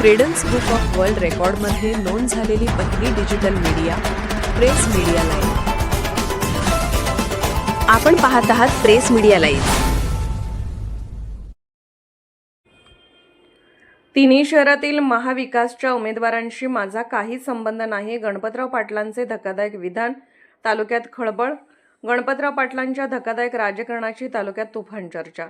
Credence book of world रेकॉर्डमध्ये नोंद झालेली पहिली digital media press media live आपण पाहत आहात प्रेस मीडिया लाईव्ह तिन्ही शहरातील महाविकासच्या उमेदवारांशी माझा काही संबंध नाही. गणपतराव पाटलांचे धक्कादायक विधान तालुक्यात खळबळ. गणपतराव पाटलांच्या धक्कादायक राजकारणाची तालुक्यात तुफान चर्चा.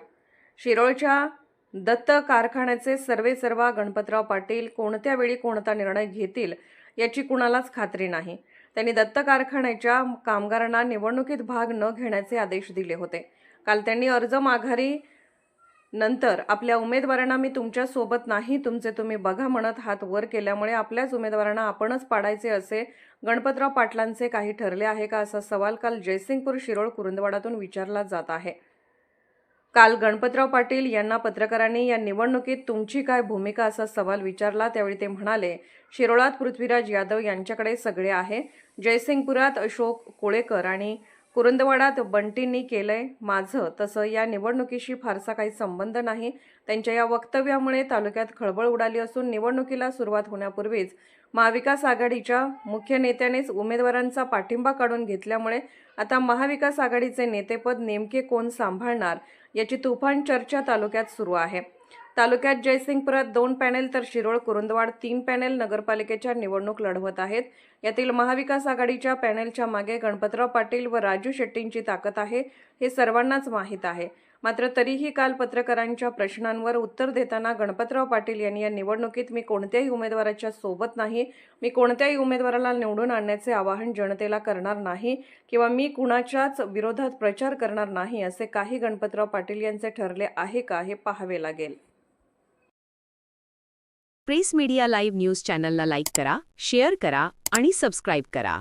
शिरोळच्या दत्त कारखान्याचे सर्वे सर्वा गणपतराव पाटील कोणत्या वेळी कोणता निर्णय घेतील याची कुणालाच खात्री नाही. त्यांनी दत्त कारखान्याच्या कामगारांना निवडणुकीत भाग न घेण्याचे आदेश दिले होते. काल त्यांनी अर्ज माघारी नंतर आपल्या उमेदवारांना मी तुमच्यासोबत नाही तुमचे तुम्ही बघा म्हणत हात वर केल्यामुळे आपल्याच उमेदवारांना आपणच पाडायचे असे गणपतराव पाटलांचे काही ठरले आहे का असा सवाल काल जयसिंगपूर शिरोळ कुरुंदवाडातून विचारला जात आहे. काल गणपतराव पाटील यांना पत्रकारांनी या निवडणुकीत तुमची काय भूमिका असा सवाल विचारला त्यावेळी ते म्हणाले शिरोळात पृथ्वीराज यादव यांच्याकडे सगळे आहे. जयसिंगपुरात अशोक कोळेकर आणि कुरुंदवाडात बंटींनी केलंय माझं. तसं या निवडणुकीशी फारसा काही संबंध नाही. त्यांच्या या वक्तव्यामुळे तालुक्यात खळबळ उडाली असून निवडणुकीला सुरुवात होण्यापूर्वीच महाविकास आघाडीच्या मुख्य नेत्यानेच उमेदवारांचा पाठिंबा काढून घेतल्यामुळे आता महाविकास आघाडीचे नेतेपद नेमके कोण सांभाळणार याची तुफान चर्चा तालुक्यात सुरू आहे. तालुक्यात जयसिंगपुरात दोन पॅनेल तर शिरोळ कुरुंदवाड तीन पॅनेल नगरपालिकेच्या निवडणूक लढवत आहेत. यातील महाविकास आघाडीच्या पॅनेलच्या मागे गणपतराव पाटील व राजू शेट्टींची ताकद आहे. हे सर्वांनाच माहीत आहे. मात्र तरीही काल पत्रकारांच्या प्रश्नांवर उत्तर देताना गणपतराव पाटील यांनी या निवडणुकीत मी कोणत्याही उमेदवाराच्या सोबत नाही मी कोणत्याही उमेदवाराला निवडून आणण्याचे आवाहन जनतेला करणार नाही किंवा मी कुणाच्याच विरोधात प्रचार करणार नाही असे काही गणपतराव पाटील यांचे ठरले आहे का हे पाहावे लागेल. प्रेस मीडिया लाईव्ह न्यूज चॅनलला लाईक करा शेअर करा आणि सबस्क्राईब करा.